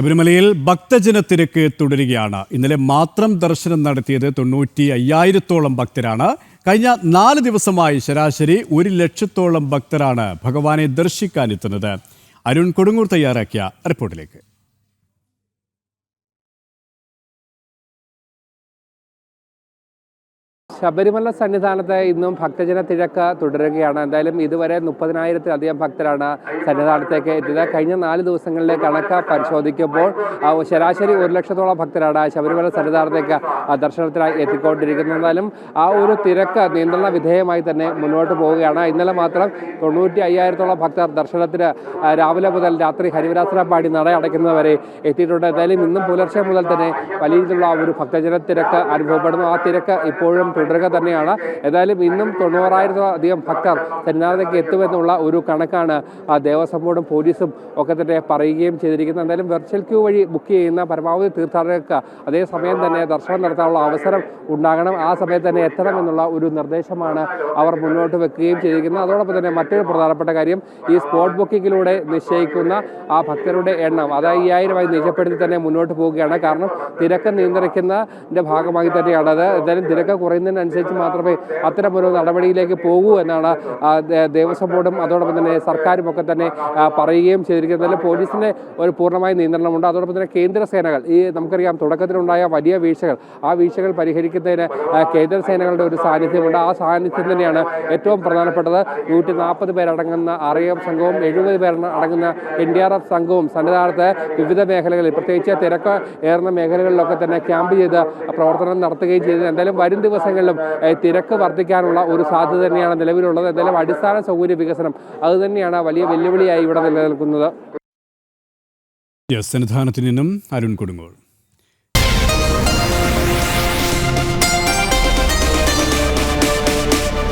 ശബരിമലയിൽ ഭക്തജനത്തിരക്ക് തുടരുകയാണ്. ഇന്നലെ മാത്രം ദർശനം നടത്തിയത് തൊണ്ണൂറ്റി അയ്യായിരത്തോളം ഭക്തരാണ്. കഴിഞ്ഞ നാല് ദിവസമായി ശരാശരി ഒരു ലക്ഷത്തോളം ഭക്തരാണ് ഭഗവാനെ ദർശിക്കാനെത്തുന്നത്. അരുൺ കൊടുങ്ങൂർ തയ്യാറാക്കിയ റിപ്പോർട്ടിലേക്ക്. ശബരിമല സന്നിധാനത്ത് ഇന്നും ഭക്തജന തിരക്ക് തുടരുകയാണ്. എന്തായാലും ഇതുവരെ മുപ്പതിനായിരത്തിലധികം ഭക്തരാണ് സന്നിധാനത്തേക്ക് എത്തിയത്. കഴിഞ്ഞ നാല് ദിവസങ്ങളിലെ കണക്ക് പരിശോധിക്കുമ്പോൾ ശരാശരി ഒരു ലക്ഷത്തോളം ഭക്തരാണ് ശബരിമല സന്നിധാനത്തേക്ക് ദർശനത്തിനായി എത്തിക്കൊണ്ടിരിക്കുന്നത്. എന്നാലും ആ ഒരു തിരക്ക് നിയന്ത്രണ വിധേയമായി തന്നെ മുന്നോട്ട് പോവുകയാണ്. ഇന്നലെ മാത്രം തൊണ്ണൂറ്റി അയ്യായിരത്തോളം ഭക്തർ ദർശനത്തിന് രാവിലെ മുതൽ രാത്രി ഹരിവരാസന പാടി നട അടയ്ക്കുന്നവരെ എത്തിയിട്ടുണ്ട്. എന്തായാലും ഇന്നും പുലർച്ചെ മുതൽ തന്നെ വലിയ രീതിയിലുള്ള ഒരു ഭക്തജന തിരക്ക് അനുഭവപ്പെടുന്നു. ആ തിരക്ക് ഇപ്പോഴും തുടരുക തന്നെയാണ്. ഏതായാലും ഇന്നും തൊണ്ണൂറായിരത്തിലധികം ഭക്തർ സന്നിധാനത്തേക്ക് എത്തുമെന്നുള്ള ഒരു കണക്കാണ് ദേവസ്വം ബോർഡും പോലീസും ഒക്കെ തന്നെ പറയുകയും ചെയ്തിരിക്കുന്നത്. എന്തായാലും വെർച്വൽ ക്യൂ വഴി ബുക്ക് ചെയ്യുന്ന പരമാവധി തീർത്ഥാടകർക്ക് അതേസമയം തന്നെ ദർശനം നടത്താനുള്ള അവസരം ഉണ്ടാകണം. ആ സമയത്ത് തന്നെ എത്തണമെന്നുള്ള ഒരു നിർദ്ദേശമാണ് അവർ മുന്നോട്ട് വെക്കുകയും ചെയ്തിരിക്കുന്നത്. അതോടൊപ്പം തന്നെ മറ്റൊരു പ്രധാനപ്പെട്ട കാര്യം ഈ സ്പോട്ട് ബുക്കിങ്ങിലൂടെ നിശ്ചയിക്കുന്ന ആ ഭക്തരുടെ എണ്ണം അത് അയ്യായിരമായി നിജപ്പെടുത്തി തന്നെ മുന്നോട്ട് പോവുകയാണ്. കാരണം തിരക്ക് നിയന്ത്രിക്കുന്നതിന്റെ ഭാഗമായി തന്നെയാണ് എന്തായാലും തിരക്ക് കുറയുന്നതിനനുസരിച്ച് മാത്രമേ അത്തരം ഒരു നടപടിയിലേക്ക് പോകൂ എന്നാണ് ദേവസ്വം ബോർഡും അതോടൊപ്പം തന്നെ സർക്കാരും ഒക്കെ തന്നെ പറയുകയും ചെയ്തിരിക്കുന്നത്. അതിൽ പോലീസിന് ഒരു പൂർണമായ നിയന്ത്രണമുണ്ട്. അതോടൊപ്പം തന്നെ കേന്ദ്ര സേനകൾ ഈ നമുക്കറിയാം തുടക്കത്തിലുണ്ടായ വലിയ വീഴ്ചകൾ ആ വീഴ്ചകൾ പരിഹരിക്കുന്നതിന് കേന്ദ്ര സേനകളുടെ ഒരു സാന്നിധ്യമുണ്ട്. ആ സാന്നിധ്യം തന്നെയാണ് ഏറ്റവും പ്രധാനപ്പെട്ടത്. നൂറ്റി നാൽപ്പത് പേരടങ്ങുന്ന അറിയം സംഘവും എഴുപത് പേർ അടങ്ങുന്ന എൻ ഡി ആർ എഫ് സംഘവും സന്നിധാനത്ത് വിവിധ മേഖലകളിൽ പ്രത്യേകിച്ച് തിരക്ക് ഏറുന്ന മേഖലകളിലൊക്കെ തന്നെ ക്യാമ്പ് ചെയ്ത് പ്രവർത്തനം നടത്തുകയും ചെയ്തു. എന്തായാലും വരും ദിവസങ്ങളിലും ഏഹ്, തിരക്ക് വർദ്ധിക്കാനുള്ള ഒരു സാധ്യത തന്നെയാണ് നിലവിലുള്ളത്. എന്തായാലും അടിസ്ഥാന സൗകര്യ വികസനം അത് തന്നെയാണ് വലിയ വെല്ലുവിളിയായി ഇവിടെ നിലനിൽക്കുന്നത്. സന്നിധാനത്ത് നിന്നും അരുൺ കൊടുങ്ങൂർ